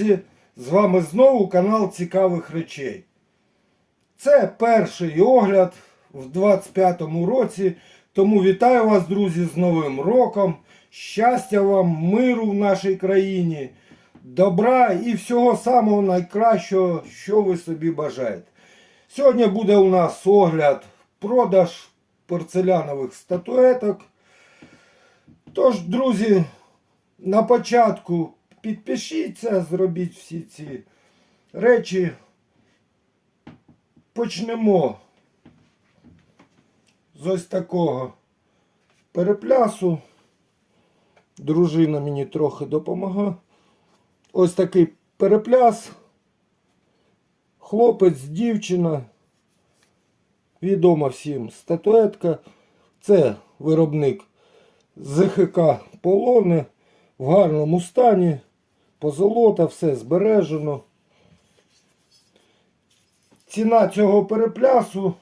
Друзі! З вами знову канал Цікавих речей. Це перший огляд в 25-му році. Тому вітаю вас, друзі, з Новим роком. Щастя вам, миру в нашій країні, добра і всього самого найкращого, що ви собі бажаєте. Сьогодні буде у нас огляд продаж порцелянових статуеток. Тож, друзі, на початку підпишіться, зробіть всі ці речі. Почнемо з ось такого переплясу. Дружина мені трохи допомагає. Ось такий перепляс. Хлопець, дівчина. Відома всім статуетка. Це виробник ЗХК полони в гарному стані. Позолота, все збережено. Ціна цього переплясу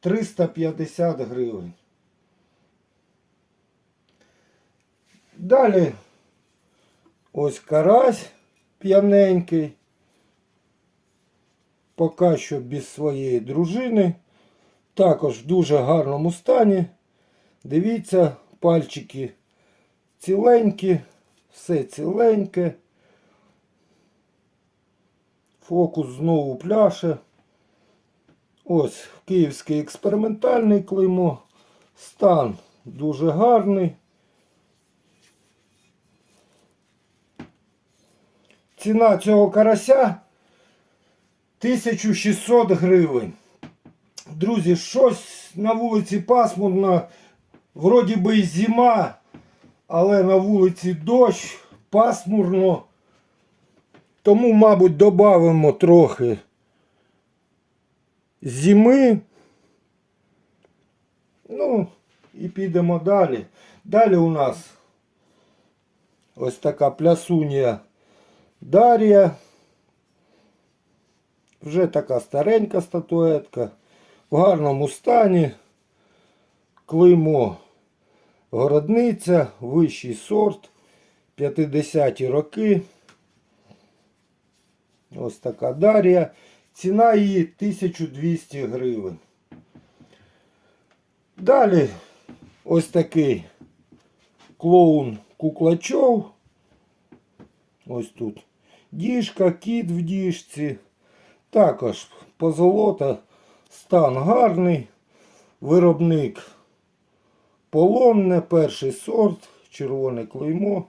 350 гривень. Далі ось карась п'яненький. Поки що без своєї дружини. Також в дуже гарному стані. Дивіться, пальчики ціленькі, все ціленьке. Фокус знову пляше. Ось київський експериментальний клеймо. Стан дуже гарний. Ціна цього карася 1600 гривень. Друзі, щось на вулиці пасмурно, вроді би і зима, але на вулиці дощ, пасмурно. Тому, мабуть, додамо трохи зими. Ну, і підемо далі. Далі у нас ось така плясунія Дар'я. Вже така старенька статуетка. В гарному стані. Клеймо городниця, вищий сорт, 50-ті роки. Ось така Дар'я. Ціна її 1200 гривень. Далі ось такий клоун Куклачов. Ось тут діжка, кіт в діжці. Також позолота, стан гарний. Виробник полонне, перший сорт, червоне клеймо.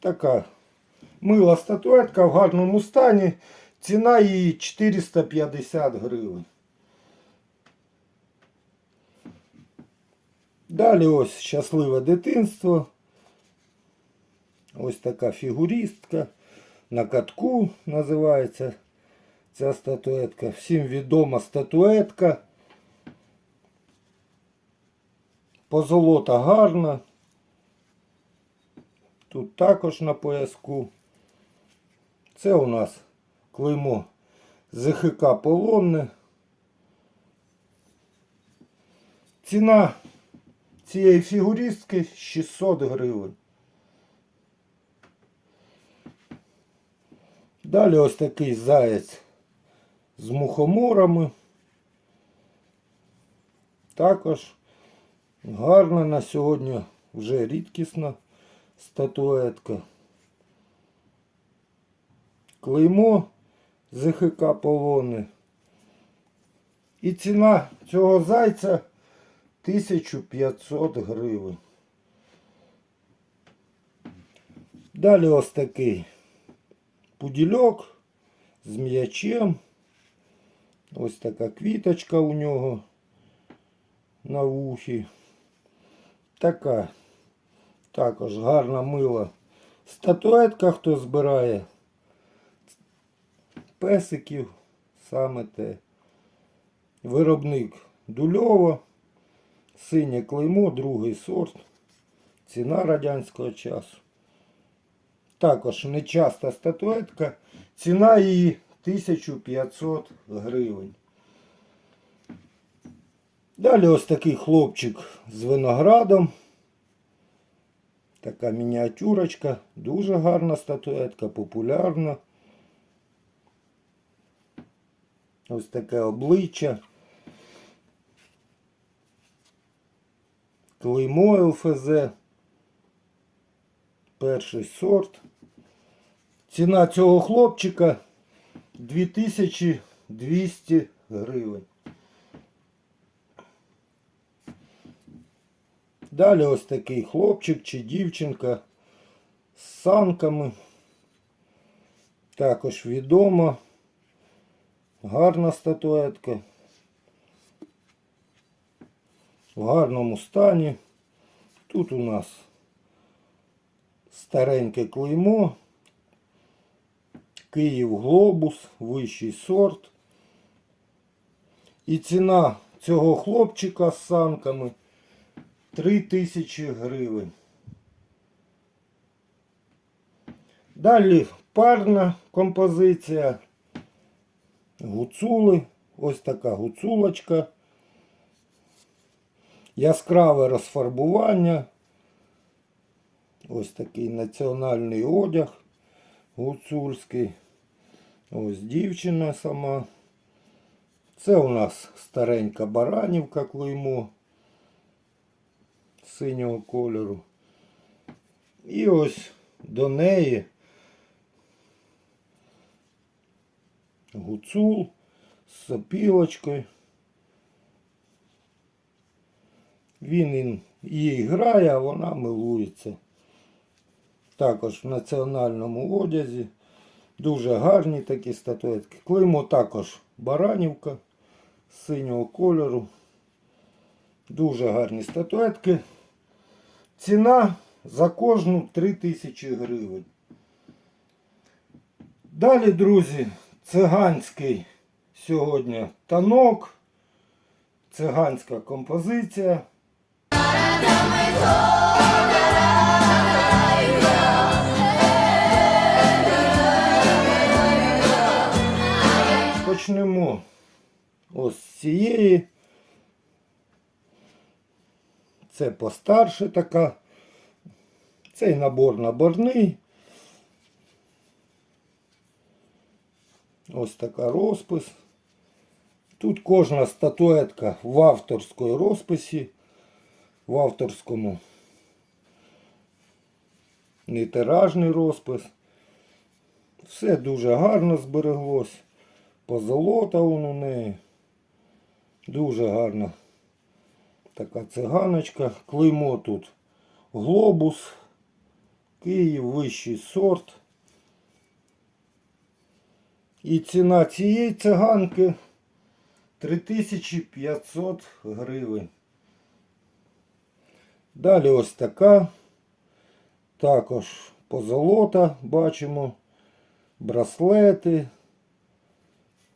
Така мила статуетка в гарному стані. Ціна її 450 гривень. Далі ось щасливе дитинство. Ось така фігуристка. На катку називається ця статуетка. Всім відома статуетка. Позолота гарна. Тут також на пояску. Це у нас клеймо ЗХК полонне. Ціна цієї фігуристки 600 гривень. Далі ось такий заєць з мухоморами. Також гарна на сьогодні вже рідкісна статуетка. Клеймо ЗХК полони. І ціна цього зайця 1500 гривень. Далі ось такий пудільок з м'ячем. Ось така квіточка у нього на вухі. Така також гарна мила статуетка, хто збирає песиків, саме те. Виробник дульово, синє клеймо, другий сорт, ціна радянського часу. Також нечаста статуетка, ціна її 1500 гривень. Далі ось такий хлопчик з виноградом. Така мініатюрочка, дуже гарна статуетка, популярна. Ось таке обличчя. Клеймо ЛФЗ. Перший сорт. Ціна цього хлопчика 2200 гривень. Далі ось такий хлопчик чи дівчинка з санками. Також відома. Гарна статуетка. В гарному стані. Тут у нас стареньке клеймо. Київ Глобус, вищий сорт. І ціна цього хлопчика з санками 3000 гривень. Далі парна композиція. Гуцули. Ось така гуцулочка. Яскраве розфарбування. Ось такий національний одяг гуцульський. Ось дівчина сама. Це у нас старенька баранівка клеймо синього кольору. І ось до неї гуцул з сопілочкою. Він ін- їй грає, а вона милується. Також в національному одязі. Дуже гарні такі статуетки. Клеймо також баранівка синього кольору. Дуже гарні статуетки. Ціна за кожну 3000 гривень. Далі, друзі, циганський сьогодні танок. Циганська композиція. Почнемо ось з цієї. Це постарше така. Цей набор наборний. Ось така розпис. Тут кожна статуетка в авторській розписі, в авторському нетиражний розпис. Все дуже гарно збереглось. Позолота вон у неї. Дуже гарна така циганочка. Клеймо тут глобус. Київ вищий сорт. І ціна цієї циганки 3500 гривень. Далі ось така. Також позолота бачимо. Браслети.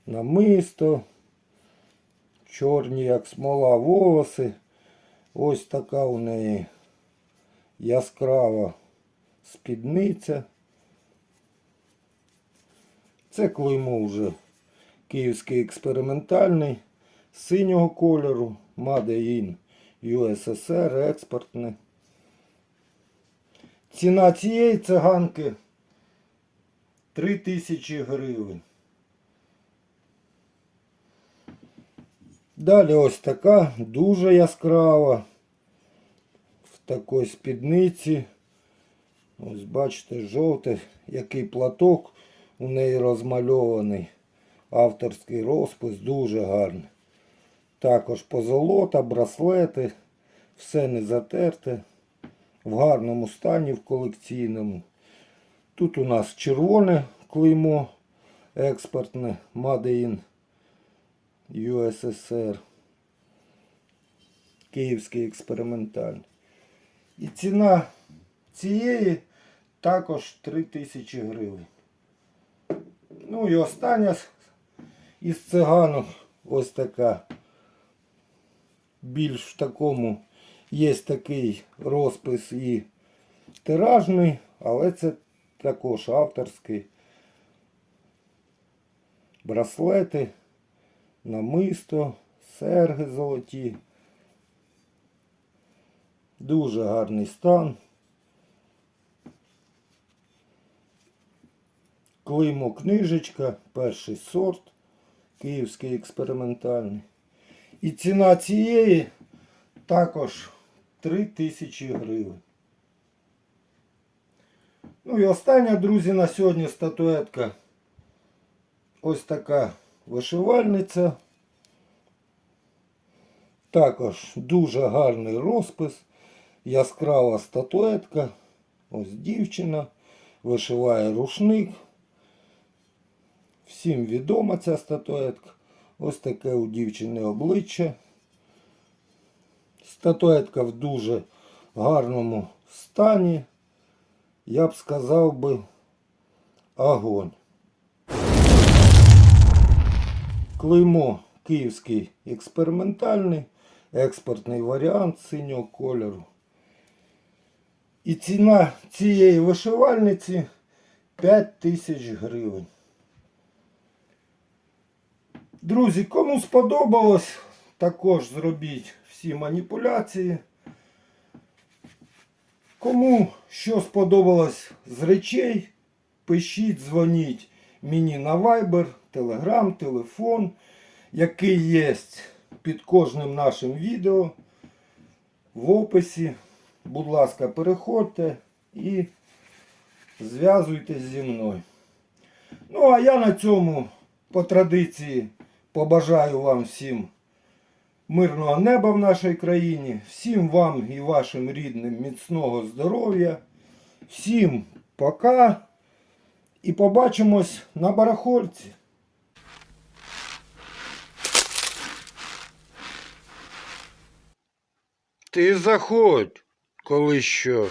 Намисто. Чорні, як смола, волоси. Ось така у неї яскрава спідниця. Це клеймо вже київський експериментальний синього кольору, Made in USSR, експортне. Ціна цієї циганки 3000 гривень. Далі ось така дуже яскрава. В такій спідниці. Ось бачите, жовтий, який платок у неї розмальований. Авторський розпис, дуже гарний. Також позолота, браслети, все не затерте. В гарному стані, в колекційному. Тут у нас червоне клеймо експортне Made in USSR. Київський експериментальний. І ціна цієї також 3000 гривень. Ну і остання із циганок ось така. Більш в такому є такий розпис і тиражний, але це також авторський. Браслети, намисто, серги золоті. Дуже гарний стан. Клеймо книжечка, перший сорт, київський експериментальний. І ціна цієї також 3000 гривень. Ну і остання, друзі, на сьогодні статуетка. Ось така вишивальниця. Також дуже гарний розпис, яскрава статуетка. Ось дівчина вишиває рушник. Всім відома ця статуетка. Ось таке у дівчини обличчя. Статуетка в дуже гарному стані. Я б сказав би огонь. Клеймо київський експериментальний, експортний варіант синього кольору. І ціна цієї вишивальниці 5 тисяч гривень. Друзі, кому сподобалось, також зробіть всі маніпуляції. Кому що сподобалось з речей, пишіть, дзвоніть мені на Viber, Telegram, телефон, який є під кожним нашим відео в описі. Будь ласка, переходьте і зв'язуйтесь зі мною. Ну, а я на цьому по традиції побажаю вам всім мирного неба в нашій країні, всім вам і вашим рідним міцного здоров'я. Всім пока і побачимось на барахольці. Ти заходь, коли що.